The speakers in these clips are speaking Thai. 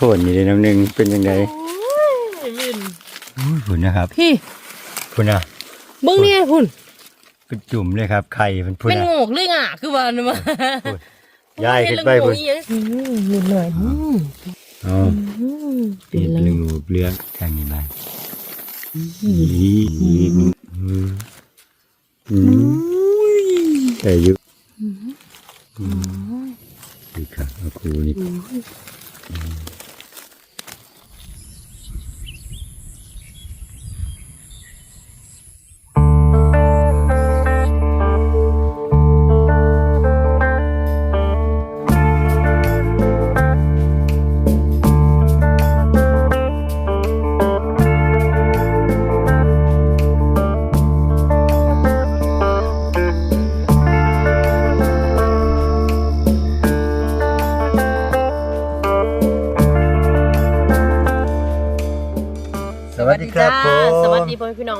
โทษนี่เลยน้ำหนึ่งเป็นยังไงวินอุ้ยคุณนะครับพี่คุณนะเบิ้งเนี่ยคุณเป็นจุ่มเลยครับ ไข่เป็นพุ่นเป็นนะโงกเลยอะคือว่านะมาย้ายขึ้นไปพุ่นนิดหน่อยอืมอ๋อเป็เห็นดเลเรืยองงูเลือกทางนี้บ้างอีอีกอืมอืมแต่อยุดีครับเอาครูนี่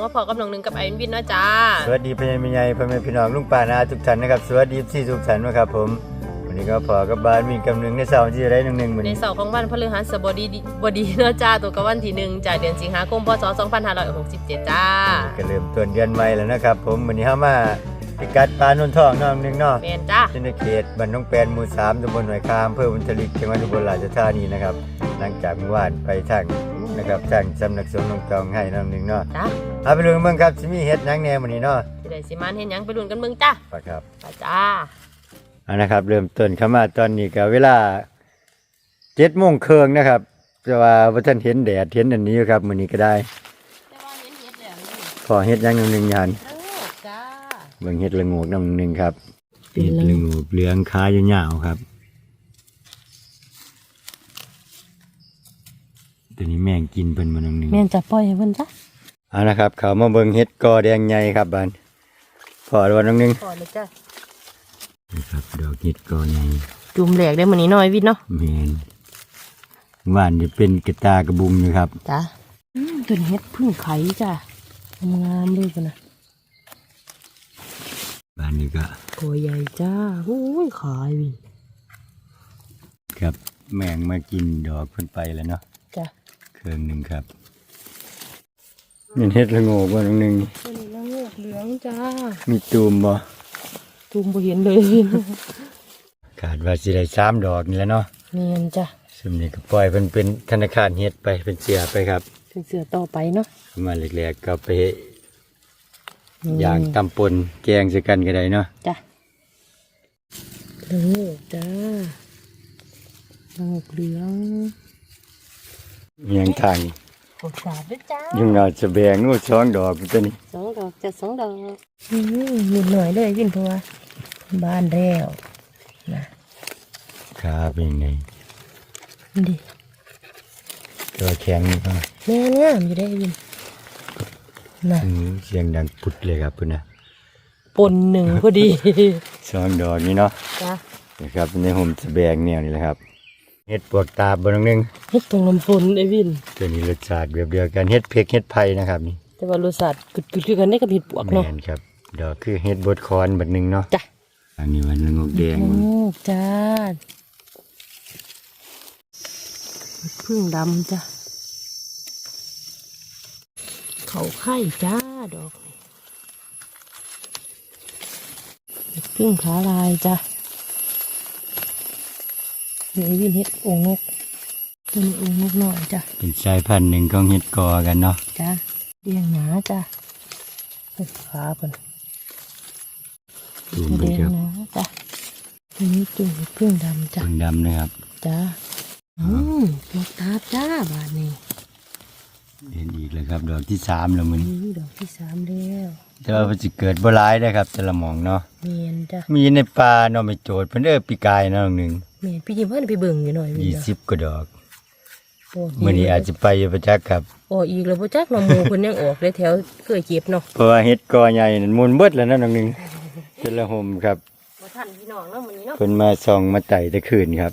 ม่พี่น้องว่าพอกับน้องหนึ่งกับไอ้วินนะจ้า สวัสดีพี่ใหญ่พ่อแม่พี่น้องลุงป้านาทุกท่านนะครับ สวัสดีที่ทุกท่านนะครับผมวันนี้ก็พอกับบ้านมีกำนึงในเสาร์ที่จะได้หนึ่งหนึ่งเหมือนในเสาร์ของวันพฤหัสบดีบดีเนาะจ้าตัวกับวันที่หนึ่งจากเดือนสิงหาคมพศ2567จ้าก็เริ่มต้นเดือนใหม่แล้วนะครับ ผมวันนี้เข้ามาพิกัดปลาโนนทองน้องหนึ่งเนาะแมนจ้าที่ในเขตบ้านน้องแปนหมู่สามตำบลหน่วยคามอำเภอบุญทลิกจังหวัดอุบลราชธานีนะครับหลังจากเมื่อวานไปทาง นะครับทางสำนักสงฆ์หนองจองให้น้องหนึ่งเนาะจ้าเอาไปดูกันเบ้างครับสิมีเฮ็ดหยังแหน่วันนี้เนาะที่ได้สิมานเห็นหยังไปลุ้นกันเบิ่งจ้าไปครับไปจ้าเอานะครับ เริ่มต้นเข้ามาตอนนี้ก็เวลาเจ็ดโมงครึ่งนะครับแต่ว่าว่าท่านเห็นแดดเห็นอันนี้อยู่ครับมื้อนี้ก็ได้ แต่ว่าเห็นเห็ดแล้วนี่พอเฮ็ดหยังหนึ่งยันเออจ้า เบิ่งเฮ็ดละโงกน้ำหนึ่งครับเป็นเฮ็ดไรละโงกเหลืองขายาวๆครับ ตัวนี้แม่งกินเพิ่นมาน้ำหนึ่งแม่นจะปล่อยให้เพิ่นจ้าเอานะครับเขามาเบิ่งเฮ็ดกอแดงใหญ่ครับบานพอวันน้ำหนึ่งก่อนเลยจ้านี่ครับดอกเฮ็ดกอใหญ่จุ่มแหลกได้มื้อนี้หน่อยวินเนาะแม่นว่านจะเป็นกระตากระบุมอยู่ครับจ้าอืมตัวนี้เฮ็ดพึ่งไข่จ้างามๆเลยพุ่นน่ะบ้านนี้ก็ตัวใหญ่จ้าโอ้ยขายวินครับแมงมากินดอกเพิ่นไปแล้วเนาะ จ้าเครื่องหนึ่งครับมีเฮ็ดละโงกว่าน้องหนึ่งตัวนี้ละโงกเหลืองจ้า มีตูมบ่จุ่มบ่เห็นเลยวินขาดว่าสิได้สามดอกนี่แหล้วเนาะเมียนจ้ะซึ่งนี่ก็ปล่อยเพิ่นเป็นธนาคารเฮ็ดไปเป็นเสียไปครับเป็นเสือต่อไปเนาะมาแรกๆก็ไปอย่างตำปนแกงใส่กันก็ได้เนาะจ้ะละโงกจ้าละโงกเหลือง เมียงทางหกสาบด้วยจ้ายังเอาจะแบงนู่นสองดอกตัวนี้สองดอกจะสองดอกอืมนิดหน่อยเลยวินเพราะว่าบ้านแล้วนะครับเป็นไงนี่ดิตัวแข็งนี่ก็แม่งามอยู่ได้วินน่ะอืมเสียงดังปุดเลยครับพุ่นนะปนหนึ่งพอดีสองดอกนี่เนาะจ้ะ นะครับในห่มจะแบงแนวนี่แหละครับ เฮ็ดปวกตาบนนึงเฮ็ดตรงลำพนไอ้วินตัวนี้รสชาติแบบเดียวกันเฮ็ดเผ็กเฮ็ดไผ่นะครับนี่แต่ว่ารสชาติกึดๆคือกันได้กับเห็ดปวกแมเนาะนครับดอกคือเฮ็ดบดคอนบัดหนึงเนาะจ้ะอันนี้วันละงกแดงโอ้จ้าพึ่งดำจ้ะเขาไข่จ้าดอกนี่พึ่งขาลายจ้ะ นี่วินเฮ็ดองนกตัวนี้องนกหน่อยจ้ะเป็นสายพันธุ์หนึ่งของเฮ็ดกอกันเนาะจ้ะเรียงหนาจ้ะเป็นขาเป็นดูเรีเบิ่งยงครับหนาจ้ะตัวนี้จุ่มพึ่งดำจ้ะเบิ่งดำนะครับจ้าอืมดอกตาบจ้าบานนี้เห็นอีกแล้วครับดอกที่สามแล้วมันนี่ดอกที่สามแล้วแต่ว่ามันจะเกิดบ่หลายได้อครับแต่ละหมองเนาะเมียนจ้ะมีในป่าเนาะไม่โจทย์เพิ่นเด้อปีกายเนาะหนึง เมียนพี่ยิ้มเพิ่นไปเบิ่งอยู่หน่อยมีจ้ะ20กว่าดอกโอ้มื้อนี้อาจจะไปอยู่ประจักษ์ครับโอ้อีกแล้วบ่จักเนาะหมู่เพิ่นยังออกได้แถวเคยเก็บเนาะเพราะว่าเฮ็ดกอใหญ่นั่นมุนเบิดแล้วเนาะน้องหนึงแต่ละห่มครับบ่ทันพี่น้องเนาะมื้อนี้เนาะเพิ่นมาส่องมาไต่แตะคืนครับ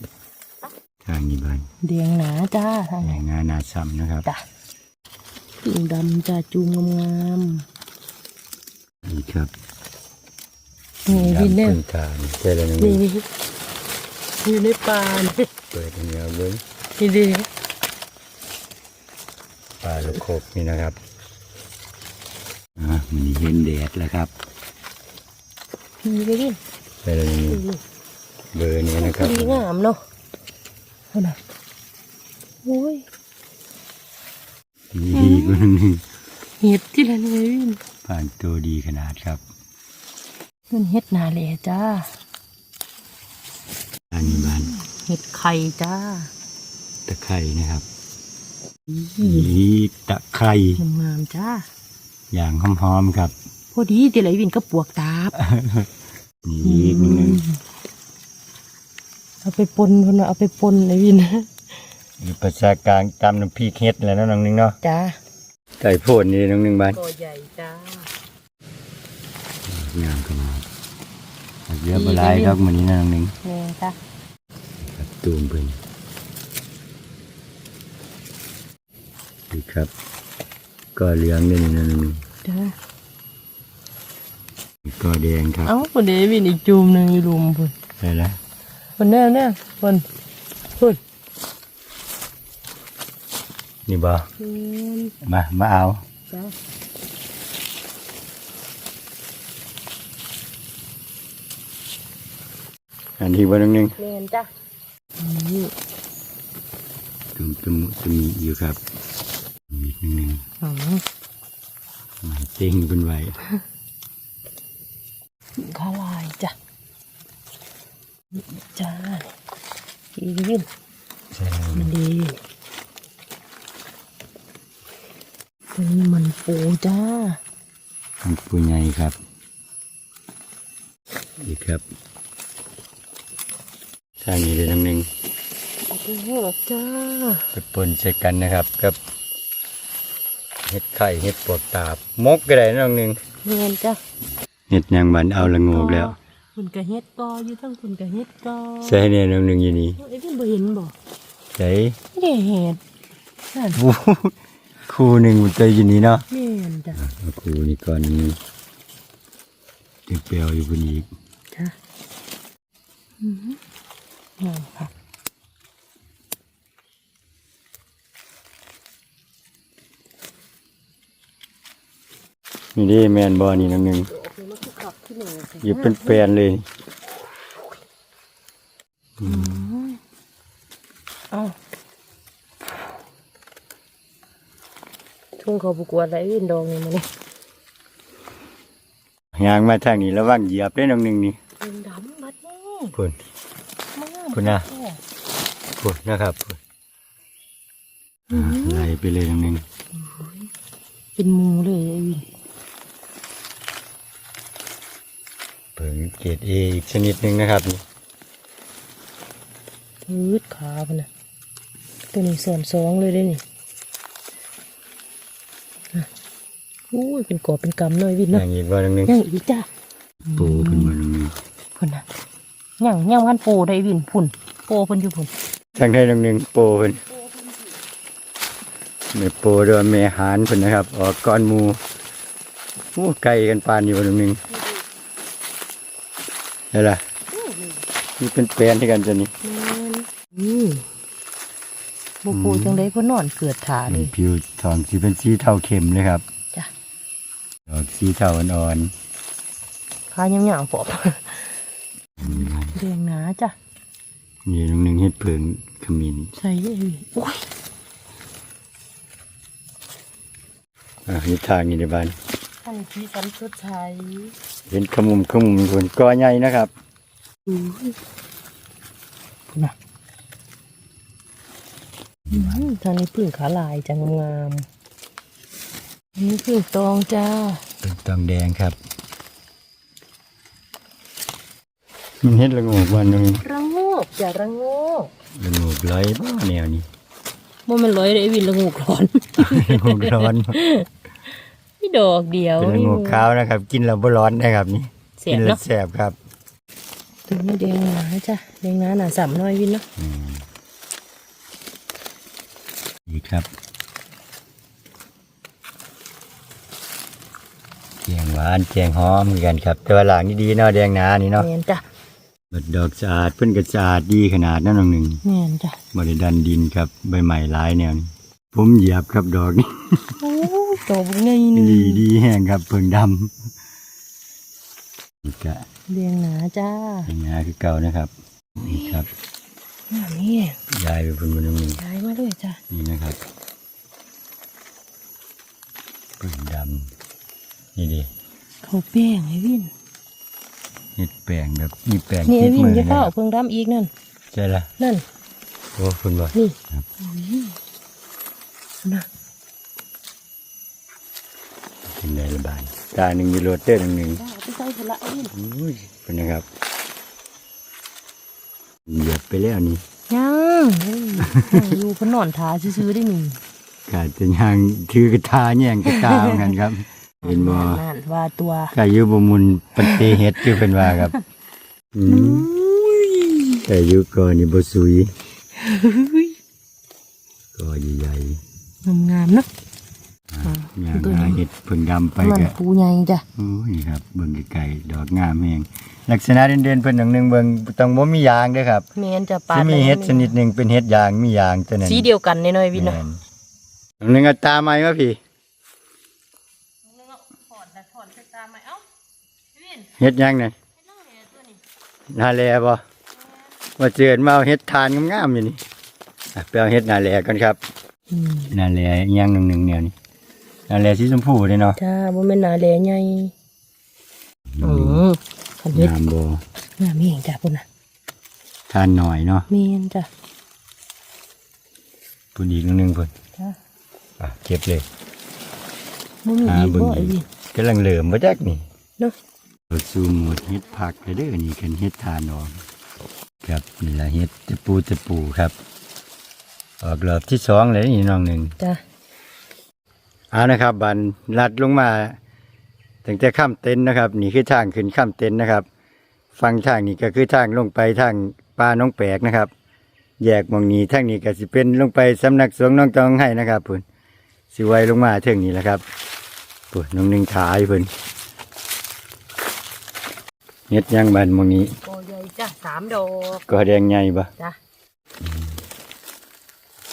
ทางนี้บ้านเดียงหนาจ้าทางแหไหนล่งงานนาซ้ำนะครับจ้ะพึ่งดำจ้าจูงงามนี่ครับๆนี่วินเด้อพึ่งตานี่แต่ละหนึงนี่นี่ อยู่ในป่านี่เปิดให้เอาเบิ่งนี่เด้อลูกโคกนี่นะครับอะมันเห็นแดดแล้วครับดีเลยวินไปเลยนี่เบอร์นี้นะครับดีงามเนาะเอาน่ะโอ้ยดีกว่าหนึ่งเห็ดที่ละเลยวินผ่านตัวดีขนาดครับมันเห็ดนาแหล่จ้าอันนี้บ้าน เห็ดไข่จ้า ตะไคร่นะครับนี่ตะไคร่งามๆจ้า อย่างหอมๆครับ พอดีที่ไรวินก็ปวกตาบนี่อีกนิดนึงเอาไปปนคนว่าเอาไปปนเลยวินหรือภาษากลางตำน้ำพริกเฮ็ดแล้วเนาะน้องหนึงเนาะจ้าไก่โพดนี่น้องหนึงบ้านตัวใหญ่จ้างามขนาดเยอะบหลายครับมื้อนี้นะน้องหนึงแม่จ้าครับ ตูมเพิ่นดีครับ ก็เหลืองนี่นะน้องหนึงจ้าก็แดงครับ เอ้าคนเดวินอีกจูมหนึ่งอยู่ลุมพุ่นได้แล้วคนแน่แน่คนพุ่นนี่บ่อืมมา มาเอาจ้าอันที่บ่น้องหนึงแม่นจ้า นี่ตุ่มตุ่มตุ่มอยู่ครับอีกนิดนึงอ๋อมันเต็งเป็นไหวข้าลายจ้ะจ้าอีวินใช่มันดีเป็นมันปูจ้ามันปูใหญ่ครับ อีกครับ ทางนี้เลยน้องหนึงโอ้โหจ้าไปปนใส่กันนะครับกับเห็ดไข่เห็ดปวกตาบมกก็ได้น้องหนึงแม่นจ้าเห็ดยางบันเอาละโงกแล้วคุณกะเฮ็ดกออยู่ทั้งคุณกะเฮ็ดกอใส่เนี่ยน้องหนึงอยู่นี่ไอ้ที่บ่เห็นบ่ใส่ไม่ได้เห็ดนั่นวู้คู่หนึ่งมันใจอยู่นี่เนาะแม่นจ้ะเอาคู่นี้ก่อนนี้เด็กเปลวอยู่บนอีกจ้ะ อือหืองามค่ะนี่ดิแมนบอนี่น้องหนึงโอเคมันคือขับที่หนึ่งอยู่เป็นแปลนเลยเอ้าช่วงเขาประกวดอะไรวินดองนี่มาเนี่ยยางมาทางนี้ระวังเหยียบได้น้องหนึงนี่เป็นดำบัดนี่พุ่นมาก คุณน่ะแค่พุ่นนะครับพุ่นอ่าไหลไปเลยน้องหนึงเป็นหมูเลยไอ้วินเพิ่งเกรดเออีกชนิดหนึ่งนะครับนี่ยืดขาพนนะตัวนี้ส่วนสองเลยได้นี่อะอุ้ยเป็นกอบเป็นกำเลยวินอเนาะย่างนี้ว่าน้องหนึงยังอีกจ้ะปูขึ้นมาน้องหนึงพุ่นนะ ยังยังพันปูได้วินพุ่นโปเพิ่นอยู่พุ่นทางได้น้องหนึงโปเพิ่นแม่โปด้วยแม่หานเพิ่นนะครับออกก้อนหมูโอ้ไก่กันปานอยู่น้องหนึงได้ล่ะนี่เป็นแปลนที่กันจะนี่แม่นนี่บ่ปูจังได๋เพิ่นนอนเกิดถาเลนี่ยผิวทองสีเป็นสีเทาเข้มเลยครับจ้ะดอกสีเทาอ่อนขายำๆปอบ ๆแดงหนาจ้ะนี่น้องหนึงเฮ็ดเพิงขมิ้นใส่ไอ้วินโอ้ยอะนี่ทางนี้ในบ้านอันนี้สีสันสดใสเห็นขมุมขมุมส่วนก้อใหญ่นะครับอุ้ยน่ะอืมทางนี้พึ่งขาลายจังงามๆอันนี้พึ่งตองจ้าเป็นตองแดงครับ มันเฮ็ดละโงกวันนึงระโงกจ้ะระโงกละโงกร้อยบ้าแนวนี้บ่แมันร้อยเลยไอ้วินละโงกร้อนละโงกร้อนนี่ดอกเดียวเป็นละโงกขาวนะครับ กินแล้วบ่ร้อนนะครับนี่เสียกิบแล้วเนาะแสบครับตัวนี้แดงหนาจ้ะแดงหนาหนาสามน้อยวินเนาะอืมดีครับแกงหวานแกงหอมเหมือนกันครับ แต่ว่าหลังนี่ดีเนาะแดงหนานี่เนาะแม่นจ้ะ บัดดอกสะอาดเพิ่นก็สะอาดดีขนาดนั้นน้องหนึ่งแม่นจ้ะบริดันดินครับใบใหม่หลายแนวนี้ผมเหยียบครับดอกนี้โอ้ดอกไงนี่ดีดีแห้งครับเพิ่งดำนี่ก็เรียงหนาจ้าเป็นงาคือเก่านะครับ นี่ครับงามนี่ยายไปเพิ่งมาตรงนี้ย้ายมาเลยจ้านี่นะครับเพิ่งดำนี่ดิเขาแป้งไอ้วิน เห็ดแป้งแบบนี่แป้งนี่ติไอ้ดวินมือจะนะคเข้ารับเพิ่งดำอีกนั่น ใช่ละนั่น โอ้คุณบอกนี่ครับนะเป็นไงระบายตาหนึ่งมีโรเตอร์หนึ่งหนึ่งจ้าไปใส่ผละไอ้วินอุ้ยเป็นนะครับเหยียบไปแล้วนี่ยังเอ้ยยังอยู่เพนนอนทาซื้อๆได้นี่กาจะยังถือกระทาแย่งกระตาเหมือนกันครับ เห็นบ่ นั่นว่าตัวกายุบมุนปันเตเฮ็ดคือเป็นว่าครับอืมแต่อยุก่อนนี่บ่สุยก็ใหญ่งามๆเนาะๆอะย่างตัวนี้หาเห็ดเพิ่งดำไปมันก็ปูใหญ่จ้ะโอ้ยครับเบิ่งไกลๆดอกงามแฮงลักษณะเด่นๆเพิ่นหนึ่งหนึงเบิ่งต้องบ่มียางเด้อครับแมนจะปาสิดมีเห็ดชนิดหนึงเป็นเห็ดยางมียางตัวนั้น สีเดียวกันน้อยๆวินเนาะแม่นอันนึงเอาตาไม้มาพี่ ถอดถอดใส่ตาไหมเอ้าวิน เห็ดหยังน่ะน้องเนี่ยตัวนี้นาแลบ่ว่าเจิญมาเอาเห็ดทานงามๆอยู่นี่อะไปเอาเห็ดนาแลกันครับอืมนาแลอีหยังหนึงๆแนวนี้นาแลสีชมพูเด้เนาะจ้าบ่แม่นหนาแลใหญ่อือคันเฮ็ดงามบ่งามแห่งจ้ะพุ่นน่ะทานหน่อยเนาะแม่นจ้ะพุ่นอีกหนึงๆพุ่นจ้าอะเก็บเลยบ่มีอ่าอีกเบิ่งบ่ไอ้อีวิกนกำลังเหลิมบ่จักนี่เนาะ เราซูมหมดเห็ดผักเลยเด้อนี่คันเห็ดทานออกครับนี่ละเห็ดตะปูตะปูครับ ออกรอบที่สองเลยนี่น้องหนึ่งจ้าเอานะครับ บันลัดลงมาตั้งแต่ข้ามเต็นท์นะครับ นี่คือทางขึ้นข้ามเต็นท์นะครับ ฟังทางนี่ก็คือทางลงไปทางป่าน้องแปลกนะครับ แยกหมองนี้ทางนี้ก็สิเป็นลงไปสำนักสงฆ์น้องตองให้นะครับพุ่นสิไว้ลงมาเท่งนี้แหละครับพุ่นน้องหนึ่งขายพุ่น เฮ็ดหยังบันหมองนี้โกใหญ่จ้ะสามดอกก็แดงใหญ่ปะจ้ะ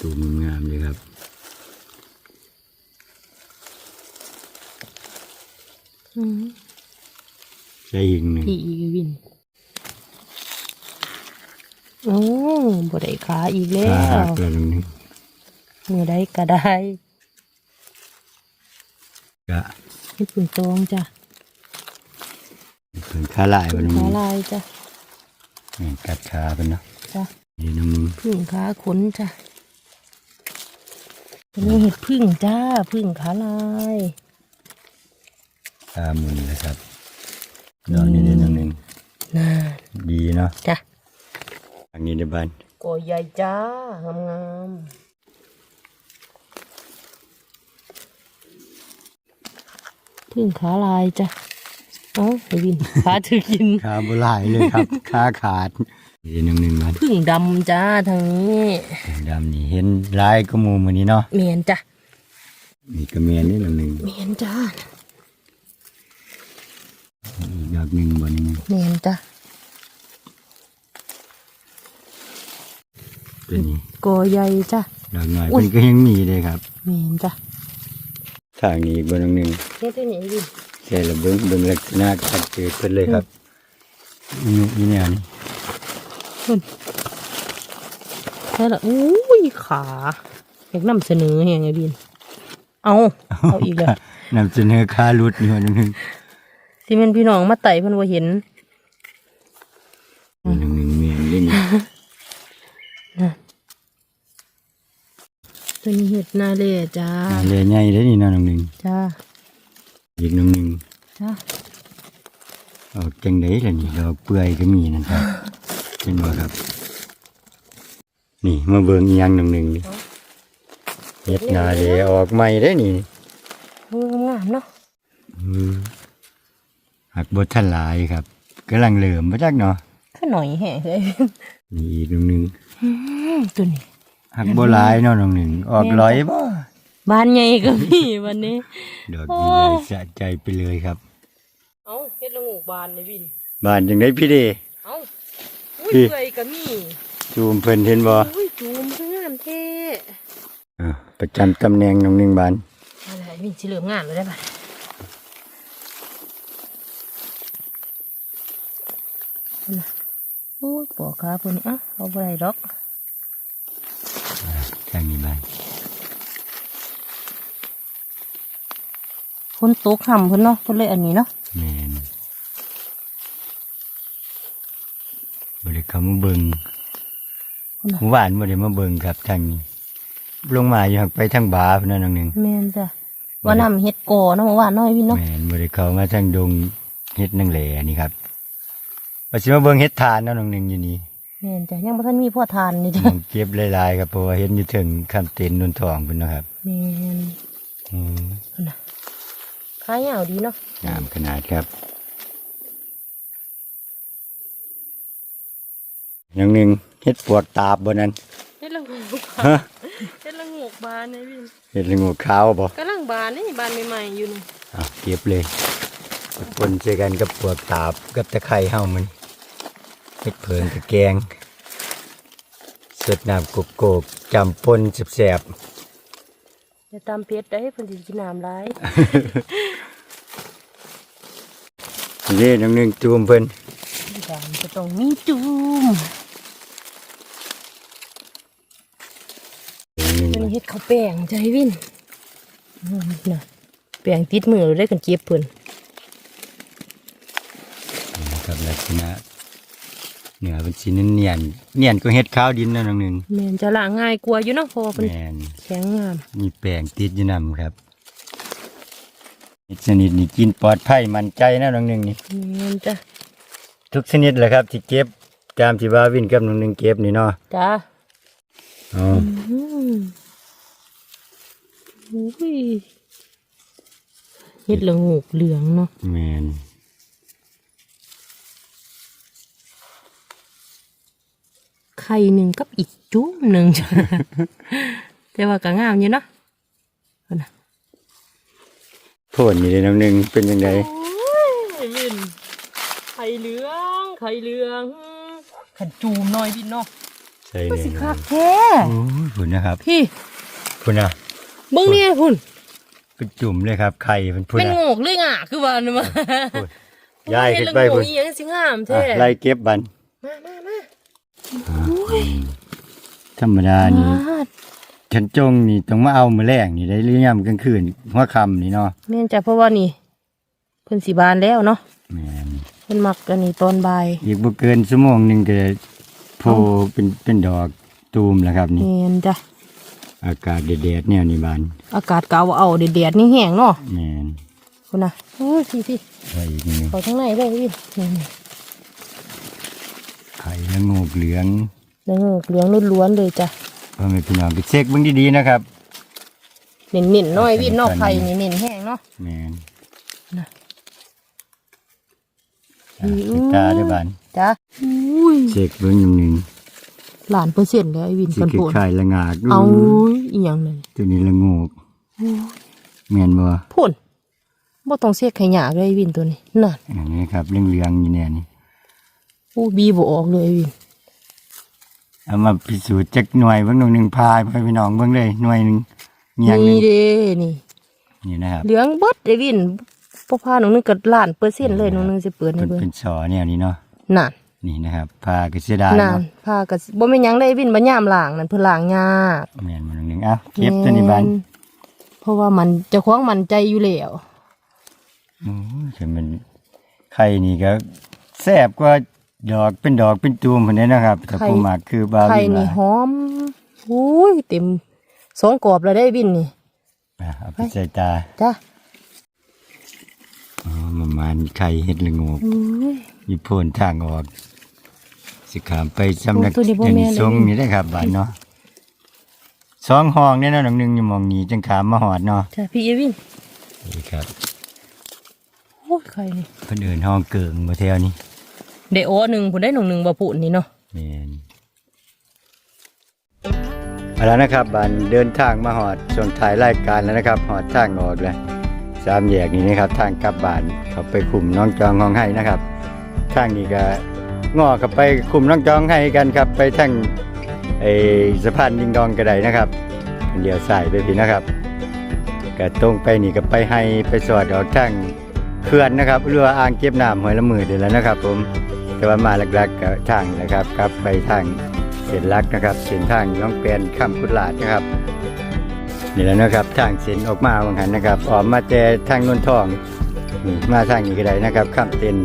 ตูมงามเลยครับอืมใช่หิงหนึ่งพี่อีกไอ้วินโอ้บ่ได้ขาอีกแล้ขาหัวกแล้วตรงนี้มือได้ก็ได้ก็ให้ปุ่นตองจ้ะ เพิ่งขาลายไปตรงขานี้ลายจ้ะนี่กัดขาเป็นเนาะจ้ะนี่น้ำมึงพึ่งขาขนจ้ะอันนี้เห็ดพึ่งจ้าพึ่งขาลายขามุนเลยครับดอกนี้ได้น้ำหนึ่งน่าดีเนาะจ้ะอันนี้ในบ้านกอใหญ่จ้างามงามๆพึ่งขาลายจ้ะ เอ้าไอ้วินขาถือกินขาบุหลายเลยครับขาขาดนี่น้ำหนึ่งบ้านพึ่งดำจ้าทางนี้ดำนี่เห็นลายก็มูมันนี้เนาะเมียนจ้ะนี่ก็เมียนนี่น้ำหนึ่งเมียนจ้าอีกดอกหนึ่งบนนี้เมียนจ้ะตัวนี้กอใหญ่จ้ะดอกหน่อยอุ๊ยมันก็ยังมีเลยครับเมียนจ้ะทางนี้อีกบนหนึ่งนี่ตัวนี้วิน ใช่ละเบิ้งเบิ้งลักษณะชัดเจนเพิ่นเลยครับนี่นี่แนวนี้ใช่ละอุ้ยขาอยากนำเสนอแหงไอ้บิน เอาเอาอีกแล้วนำเสนอค่ารุดนี่วันหนึงสิเป็นพี่น้องมาไต่เพิ่นว่าเห็นวันหนึ่งหนึ่งเมียนเล่นตัวนี้เห็ดนาเล่จ้าอ่าเลยใหญ่เลยนี่เนาะน้องหนึ่งจ้า อีกน้องหนึ่งจ้าออกจังไดล่ะนี่ดอกเปื่อยก็มีนั่นครับ เห็นบ่ครับ นี่มาเบิ่งอีหยังน้องหนึ่งนี่เฮ็ดหนาเลยออกใหม่ได้นี่มืองามเนาะอืมหักบ่ทันหลายครับกำลังเริ่มบ่จักเนาะขึ้นหน่อยแหงเลยนี่อีกน้องหนึ่งอืมตัวนี้หักบ่หลายเนาะน้องหนึ่งออกร้อยบ่ บานใหญ่ก็มีวันนี้ดอกโอ้ดีเลยสะใจไปเลยครับ เอาเฮ็ดละงูกบานเลยบิน บ้านจังไดพี่เด เอาอุ้ยพี่ เปื่อยก็มีจูมเพิ่นเห็นบ่อุ้ยจูมคืองามเท่อะไปประจำตำแหน่งน้องหนึ่งบานอะไรวินสิเหลือมงานเลยได้ปะโอ้ยปอกขาเพิ่นนี่อะเอาไปดอกทางนี้บาน นตกห่ำเพิ่นเนาะเพิ่นเลยอันนี้เนาะแมนบริคำมาเบิงคนน่ะหมู่บ้านบริมาเบิงครับทางนี้ลงมาอยู่หักไปทางบาพนนันน้องหนึ่งแม่นจ้ะว่านำเฮ็ดก่อเนาะเมื่อวานเนาะไอ้วินเนาะแมนบริเขามาทางดงเฮ็ดนังแหล่นี่ครับว่าสิมาเบิงเฮ็ดทานเนาะน้องหนึ่งอยู่นี่แม่นจ้ะยังบ่ทันมีพ่อทานนี่จ้ะมองเก็บหลายๆครับเพราะว่าเห็นอยู่ถึงคำเต็นนนทองเพิ่นเนาะครับแม่นอืมเพิ่นน่ะ ขายาวดีเนาะงามขนาดครับอย่างหนึ่งเฮ็ดปวกตาบบนนั้น เฮ็ดละงูกฮะเฮ็ดละงูกบานไอ้วินเฮ็ดละงูขาวบ่กำลังบานนี่บานใหม่ๆอยู่นี่อะเก็บเลยปนเจอกันกับปวกตาบกับตะไคร้เฮามันเฮ็ดเพิงตะแกงสดน้ำกกโกกจำปนแสบ จะตามเพชรได้เพิ่นสิกินน้ำหลายๆนี่น้องหนึงจูมเพิ่นบานจะต้องมีจุ่มน้องหนึ่งเพิ่นเฮ็ดข้าวแป้งจ้ะไอ้วินอืมน่ะแป้งติดมือเราได้กันเก็บเพิ่นนะครับลักษณะ เนื้อเป็นสีเนียนๆเนียนก็เฮ็ดข้าวดินนะน้องหนึงแม่นจะล้างง่ายกว่าอยู่เนาะเพราะว่าเพิ่นแม่นแข็งงามมีแป้งติดอยู่นำครับเห็ดชนิดนี้กินปลอดภัยมั่นใจนะน้องหนึ่งนี่แม่นจ้ะทุกชนิดแหละครับที่เก็บตามที่ว่าวินกับน้องหนึ่งเก็บนี่เนาะจ้าอ๋ออืมอุ้ยเฮ็ดละงูกเหลืองเนาะแมน ข่หนึ่งกับอีกจุ้มหนึ่งจ้ะแต่ว่าก็งามอยู่เนาะเอานะโทษนี่เลยน้องหนึ่งเป็นยังไงโอ้ยวินไข่เหลืองไข่เหลืองขันจูมหน่อยวินเนาะใส่ก็เลยสิคักแท้โอ้ยคุณนะครับพี่คุณนะเบิ่งนี่คุณเป็นจุ่มเลยครับไข่เป็นพุ่นเป็นนะโงกเลยอะคือว่านะมาพูดย้ายขึ้นไปโอ้พุ่นยเฮ็ดละโงกอีหยังสิงามแท้อะไล่เก็บบันมามามา ธรรมดานี่มาฉันจงนี่ต้องมาเอามือแรงนี่ได้หรือยามกลางคืนหัวค่ำนี่เนาะแม่นจ้ะเพราะว่านี่เพิ่นสิบานแล้วเนาะแม่นเพิ่นมักอันนี้ตอนบ่ายอีกบ่เกินชั่วโมงหนึงก็จะโผล่เป็นเป็นดอกตูมแล้วครับนี่แม่นจ้ะอากาศแดดๆแนวนี้บาน อากาศกาวเอาแดดๆนี่แห้งเนาะแม่นคุณน่ะโอ้ยพี่ไข่อีกนิดนึงๆเข้าข้างในเลยวินนี่ ไข่ละโงกเหลืองๆแล้วโงกเหลืองล้วนๆเลยจ้ะพ่อแม่พี่น้องไปเช็คเบิ่งดีๆนะครับเน้นๆหน้อยวินเนอกไข่นี่เน้นแห้งเนาะแม่นน่ะอะติดตาด้วยบานจ้ะอุ้ยเช็คเบิ่งนิดนึงหลานเปอร์เซ็นต์แล้วไอ้วินสิกันคือโผล่ไข่ละงากเอาอีหยังนั่นตัวนี้ละโงกแม่นบ่พ่นบ่ต้องเสียไข่หยาเลยไอ้วินตัวนี้นั่นอันนี้ครับเหลืองๆอยู่เนี่ยนี่โอ้บีบ่ออกเลยไอ้วินเอามาพิสูจน์จักหน่วยเบิ่งหนึงพายไปพี่น้องเบิ่งเลยหน่วยหนึงเงียงหนึนี่งเด้นี่ นี่นะครับเหลืองเบิดไอ้วินบ่พาหนูนึงก็ล้านเปอร์เซ็นต์เลยหนูนึงสิเปิดให้เป็นเบิ่งเป็นสอแนวนี้เนาะนั่นนี่นะครับพาก็เสียดายนั่นเนาะพาก็สิบ่แม่นหยังได้วินบ่ยามล้างนั่นเพิ่นล้างยากแม่นมันหนึ่งเอ้าเก็บตัวนี้บาน แม่เพราะว่ามันเจ้าของมันใจอยู่แล้วโอ้ยคือมันไข่นี่ก็แซ่บกว่า ดอกเป็นดอกเป็นตูมคนนี้นะครับแต่ไข่ผู้หมักคือบาวไข่วินี่ว่าหอมอุ้ยเต็มสองกรอบแล้วได้วินนี่อะเอาไปใส่ตาจ้ะอ๋อประมาณไข่เห็ดละโงกอุ้ยมีโพนทางออกสิขามไปสำนักโอ้ตัวนี้บ่อย่างแม่นี้นเลยทรงนี่ได้ครับบานเนาะสองห้องเนี่ยเนาะหนังหนึ่งอยู่หมองนี้จังขามมาหอดเนาะจ้ะพี่เอวินนี่ครับโอ้ยไข่นี่เพิ่นเอื่นห้องเกิงมาแถวนี้ ได้โอหนึ่งผมได้หนึ่งหนึ่งบะปุ่นนี่เนาะแมนเอาแล้วนะครับบันเดินทางมาหอดช่งถ่ายรายการแล้วนะครับหอดทางออกแล้วสามแยกนี้นะครับ ทางกลับบ้านเขาไปคุมน้องจองห้องให้นะครับทางนี้ก็งอกับไปคุมน้องจองให้กันครับ ไปทางไอ้สะพานดิงดองกระไดนะครับเลี้ยวซ้ายไปพี่นะครับก็ตรงไปนี่ก็ไปให้ไปสอดออกทางเขื่อนนะครับเรืออ่างเก็บน้ำห้วยละมือเดี๋ยวแล้วนะครับผม แต่ว่ามาหลักๆก็ทางนะครับกลับไปทางเส้นลักนะครับเส้นทางน้องแปนข้ามพุทธลาดนะครับนี่แล้วนะครับทางเส้นออกมาบางหันนะครับออกมาแต่ทางนนทองนี่มาทางนี้ก็ได้นะครับข้ามเต็น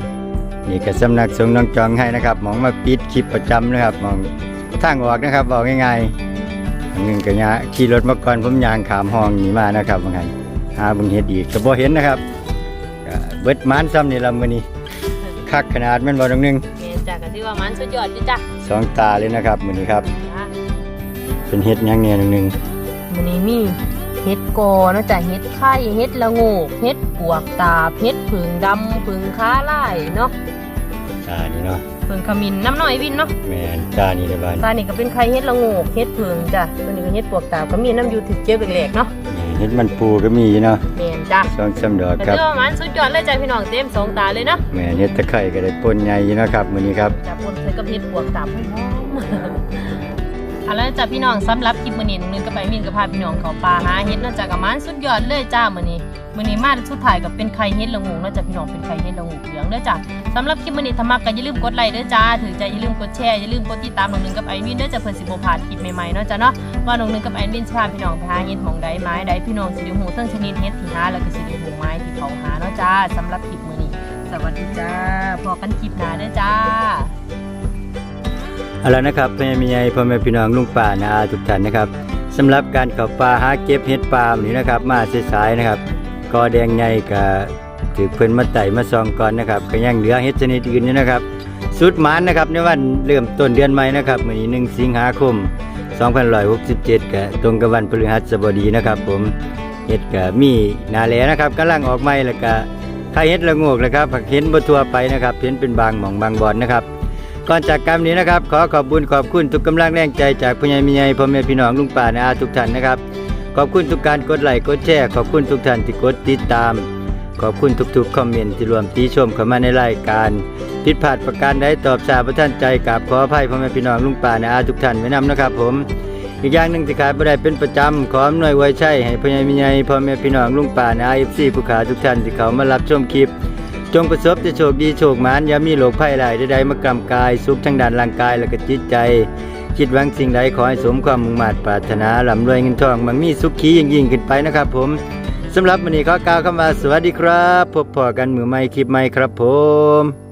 นี่ก็สำนักสงฆ์น้องจองให้นะครับมองมาปิดคลิปประจำนะครับมองทางออกนะครับบอกง่ายๆอันหนึ่งก็ยาขี่รถมาก่อนผมยางขามห้องหนีมานะครับบางหันหาบึงเห็ดอีกก็บ่เห็นนะครับเบิดมานซ้ำนี่ละมื้อนี้ คักขนาดแมันบ่ตรงนึงแม่นจ้ะก็ถือว่ามันสุดยอดอยู่จ้ะสองตาเลยนะครับมื้อนี้ครับ จ้ะเป็นเห็ดหยังเนี่ยตรงนึงมันนี้มีเห็ดกอเนาะจ้ะเห็ดไข่เห็ดละโงกเห็ดปวกตาบเห็ดผึ่งดำผึ่งค้าไล่เนาะตานี่เนาะผึ่งขมิ้นน้ำหน่อยวินเนาะแม่นตานี่เลยบ้านตานี่ก็เป็นไข่เห็ดละโงกเห็ดผึ่งจ้ะตัวนี้ก็เห็ดปวกตาบก็มีน้ำอยู่ถึกเจี๊ยบแหลกๆเนาะ เห็ดมันปูก็มีอยู่เนาะแม่นจ้ะสองสามดอกก็ครับถือว่ามันสุดยอดเลยจ้ะพี่น้องเต็มสองตาเลยเนาะแม่เห็ดตะไคร่ก็ได้ปนใหญ่อยู่นะครับมื้อนี้ครับจ้ะปนใส่กับเห็ดปวกตาบหอมๆ เอาละจ้ะพี่น้องสำหรับคลิปมื้อนี้นึงก็ไปมินก็พาพี่น้องเขาป่าหาเห็ดนาะจ้ะกับมันสุดยอดเลยจ้ามื้อนี้มื้อนี้มาสุดท้ายก็เป็นไข่เห็ดละงูนาะจ้ะพี่น้องเป็นไข่เห็ดละงูเหลืองเด้อจ้ะสำหรับคลิปมื้อนี้ถ้ามักก็อย่าลืมกดไลค์เด้อจ้าถึงใจอย่าลืมกดแชร์อย่าลืมกดติดตามน้องนึงกับไอวินเด้อจ้ะเพิ่นสิบ่พลาดคลิปใหม่ๆเนาะจ้ะเนาะว่าน้องนึงกับไอวินสิพาพี่น้องไปหาเห็ดหม่องใดไม้ใดพี่น้องสิได้ฮู้ทั้งชนิดเห็ดที่หาแล้วก็สิได้ฮู้ไม้ที่เขาหาเนาะจ้าสำหรับคลิปมื้อนี้สวัสดีจ้าพอกันคลิปหน้าเด้อจ้า เอาละนะครับพ่อแม่พี่ใหญ่พ่อแม่พี่น้องลุงป่านาอาทุกท่านนะครับสำหรับการข้าป่าหาเก็บเห็ดปาล์มนี่นะครับ มาสายๆนะครับกอแดงใหญ่ก็ถือเพิ่นมาไต่มาซองก่อนนะครับก็ยังเหลือเห็ดชนิดอื่นอยู่นะครับ สุดหมานนะครับในวันเริ่มต้นเดือนใหม่นะครับมื้อนี้1สิงหาคม2567ก็ตรงกับวันพฤหัสบดีนะครับ ผมเห็ดก็มีนาแลนะครับกำลังออกใหม่แล้วก็ไข่เห็ดละโงกนะครับผักเห็นบ่ทั่วไปนะครับเห็นเป็นบางหม่องบางบอนนะครับ ก่อนจากกรรมนี้นะครับ ขอขอบบุญขอบคุณทุกกำลังแรงใจจากผู้ใหญ่มีใหญ่พ่อแม่พี่น้องลุงป่านาอาทุกท่านนะครับ ขอบคุณทุกการกดไลค์กดแชร์ขอบคุณทุกท่านที่กดติดตาม ขอบคุณทุกๆคอมเมนต์ที่รวมติชมเข้ามาในรายการผิดพลาดประการใดตอบสาประท่านใจกับขออภัยพ่อแม่พี่น้องลุงป่านาอาทุกท่านไว้นำนะครับ ผม อีกอย่างหนึ่งที่ขาดไม่ได้เป็นประจำขออำนวยไว้ใช่ให้พ่อใหญ่มีใหญ่พ่อแม่พี่น้องลุงป่านาอาเอฟซีผู้ขาทุกท่านที่เขามารับชมคลิป งประสบจะโชคดีโชคหมานอย่ามีโรคภัยหลายใดๆมากำกาย สุขทั้งด้านร่างกายและก็จิตใจ คิดหวังสิ่งใดขอให้สมความมุ่งมั่นปรารถนาร่ำรวยเงินทองมันมีสุขขียิ่งยิ่งขึ้นไปนะครับผมสำหรับวันนี้ขอกล่าวคำว่าสวัสดีครับ พบพอกันมือใหม่คลิปใหม่ครับผม